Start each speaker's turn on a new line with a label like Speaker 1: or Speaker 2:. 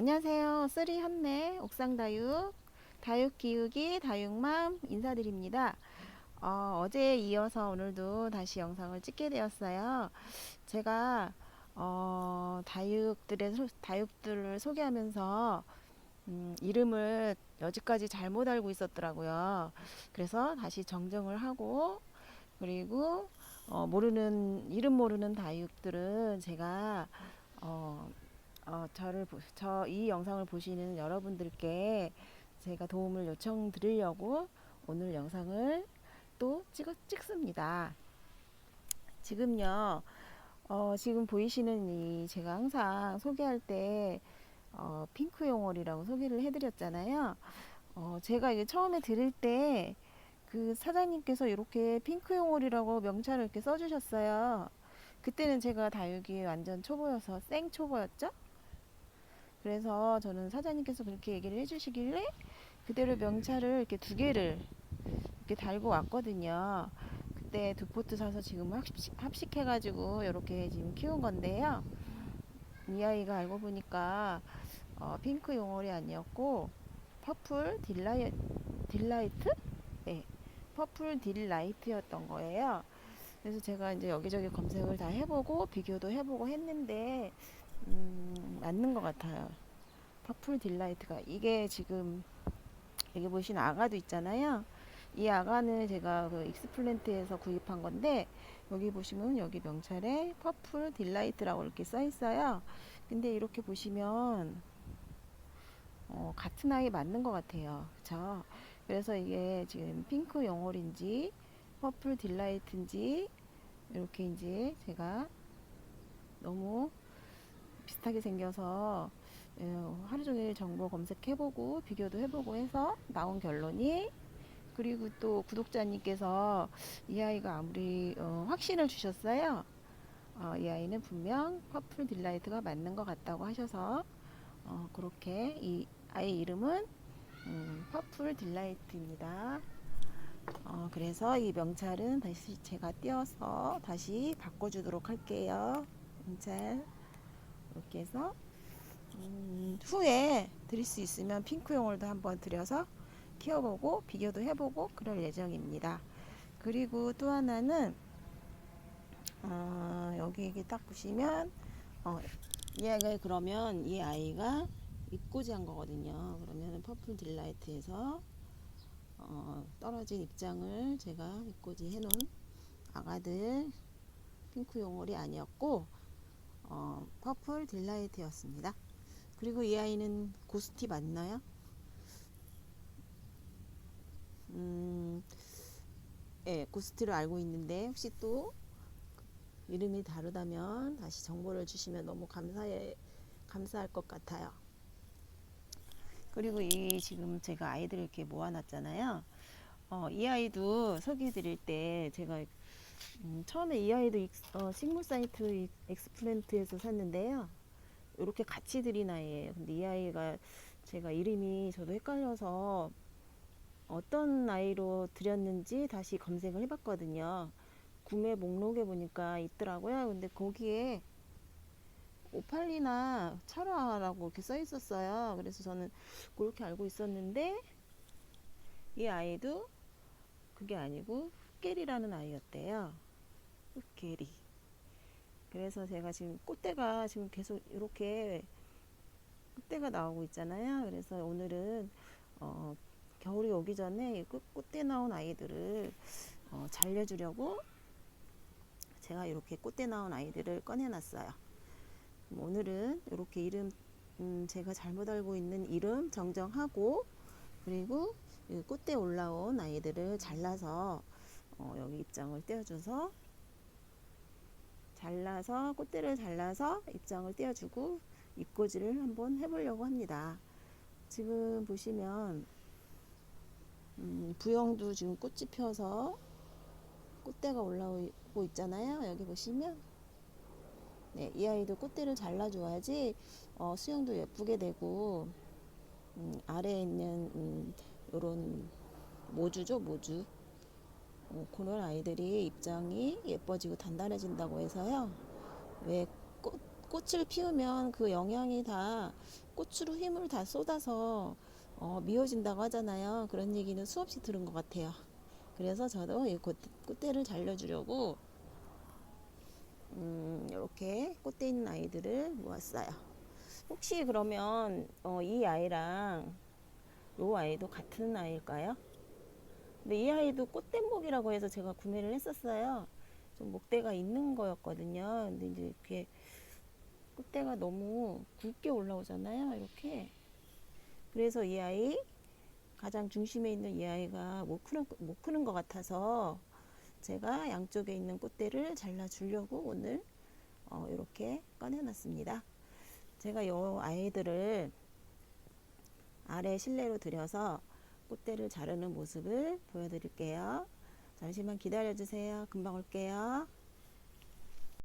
Speaker 1: 안녕하세요. 쓰리 현내 옥상 다육, 다육 기우기 다육맘 인사드립니다. 어, 어제에 이어서 오늘도 다시 영상을 찍게 되었어요. 제가 어, 다육들의 소- 다육들을 소개하면서 음, 이름을 여지까지 잘못 알고 있었더라고요. 그래서 다시 정정을 하고 그리고 어, 모르는 이름 모르는 다육들은 제가 어, 어, 저를 저 이 영상을 보시는 여러분들께 제가 도움을 요청 드리려고 오늘 영상을 또 찍어, 찍습니다. 지금요, 어, 지금 보이시는 이 제가 항상 소개할 때 어, 핑크 용월이라고 소개를 해드렸잖아요. 어, 제가 이게 처음에 들을 때그 사장님께서 이렇게 핑크 용월이라고 명찰을 이렇게 써주셨어요. 그때는 제가 다육이 완전 초보여서 생 초보였죠. 그래서 저는 사장님께서 그렇게 얘기를 해주시길래 그대로 명찰을 이렇게 두 개를 이렇게 달고 왔거든요. 그때 두 포트 사서 지금 합식, 합식해가지고 이렇게 지금 키운 건데요. 이 아이가 알고 보니까 어, 핑크 용월이 아니었고 퍼플 딜라이, 딜라이트? 네, 퍼플 딜라이트였던 거예요. 그래서 제가 이제 여기저기 검색을 다 해보고 비교도 해보고 했는데 음, 맞는 것 같아요. 퍼플 딜라이트가 이게 지금 여기 보시는 아가도 있잖아요. 이 아가는 제가 그 익스플랜트에서 구입한 건데 여기 보시면 여기 명찰에 퍼플 딜라이트라고 이렇게 써 있어요. 근데 이렇게 보시면 어, 같은 아이 맞는 것 같아요. 그쵸? 그래서 이게 지금 핑크 영월인지 퍼플 딜라이트인지 이렇게 이제 제가 너무 비슷하게 생겨서 어, 하루 종일 정보 검색해보고 비교도 해보고 해서 나온 결론이 그리고 또 구독자님께서 이 아이가 아무리 어, 확신을 주셨어요. 어, 이 아이는 분명 퍼플 딜라이트가 맞는 것 같다고 하셔서 어, 그렇게 이 아이 이름은 음, 퍼플 딜라이트입니다. 어, 그래서 이 명찰은 다시 제가 띄어서 다시 바꿔주도록 할게요. 명찰 이렇게 해서 음, 후에 드릴 수 있으면 핑크용을도 한번 들여서 키워보고 비교도 해보고 그럴 예정입니다. 그리고 또 하나는 어, 여기 이게 딱 보시면 어, 얘가 그러면 이 아이가 입고지한 거거든요. 그러면 퍼플 딜라이트에서 어, 떨어진 입장을 제가 입고지 해놓은 아가들 핑크 용월이 아니었고 어, 퍼플 딜라이트였습니다. 그리고 이 아이는 고스티 맞나요? 음, 예, 고스티를 알고 있는데 혹시 또 이름이 다르다면 다시 정보를 주시면 너무 감사해 감사할 것 같아요. 그리고 이 지금 제가 아이들 이렇게 모아놨잖아요. 어, 이 아이도 소개해 드릴 때 제가 음, 처음에 이 아이도 익- 어, 식물 사이트 이- 엑스플랜트에서 샀는데요. 이렇게 같이 들인 아이예요. 근데 이 아이가 제가 이름이 저도 헷갈려서 어떤 아이로 드렸는지 다시 검색을 해봤거든요. 구매 목록에 보니까 있더라고요. 근데 거기에 오팔리나 철화라고 이렇게 써 있었어요. 그래서 저는 그렇게 알고 있었는데 이 아이도 그게 아니고 흑계리라는 아이였대요. 흑계리. 그래서 제가 지금 꽃대가 지금 계속 이렇게 꽃대가 나오고 있잖아요. 그래서 오늘은 어, 겨울이 오기 전에 꽃대 나온 아이들을 어, 잘려주려고 제가 이렇게 꽃대 나온 아이들을 꺼내놨어요. 오늘은 이렇게 이름 음, 제가 잘못 알고 있는 이름 정정하고 그리고 이 꽃대 올라온 아이들을 잘라서 어, 여기 입장을 떼어줘서 잘라서 꽃대를 잘라서 입장을 떼어주고 입고지를 한번 해보려고 합니다. 지금 보시면 음, 부영도 지금 꽃이 펴서 꽃대가 올라오고 있잖아요. 여기 보시면 네, 이 아이도 꽃대를 잘라줘야지 어, 수영도 예쁘게 되고 음, 아래에 있는 음, 요런 모주죠 모주 어, 그런 아이들이 입장이 예뻐지고 단단해진다고 해서요 왜 꽃, 꽃을 피우면 그 영양이 다 꽃으로 힘을 다 쏟아서 어, 미워진다고 하잖아요. 그런 얘기는 수없이 들은 것 같아요. 그래서 저도 이 꽃, 꽃대를 잘려주려고 음, 이렇게 꽃대 있는 아이들을 모았어요. 혹시 그러면 어, 이 아이랑 이 아이도 같은 아이일까요? 근데 이 아이도 꽃대목이라고 해서 제가 구매를 했었어요. 좀 목대가 있는 거였거든요. 근데 이제 이렇게 꽃대가 너무 굵게 올라오잖아요. 이렇게. 그래서 이 아이 가장 중심에 있는 이 아이가 못 크는 못 크는 것 같아서 제가 양쪽에 있는 꽃대를 잘라 주려고 오늘 어, 이렇게 꺼내놨습니다. 제가 이 아이들을 아래 실내로 들여서 꽃대를 자르는 모습을 보여드릴게요. 잠시만 기다려 주세요. 금방 올게요.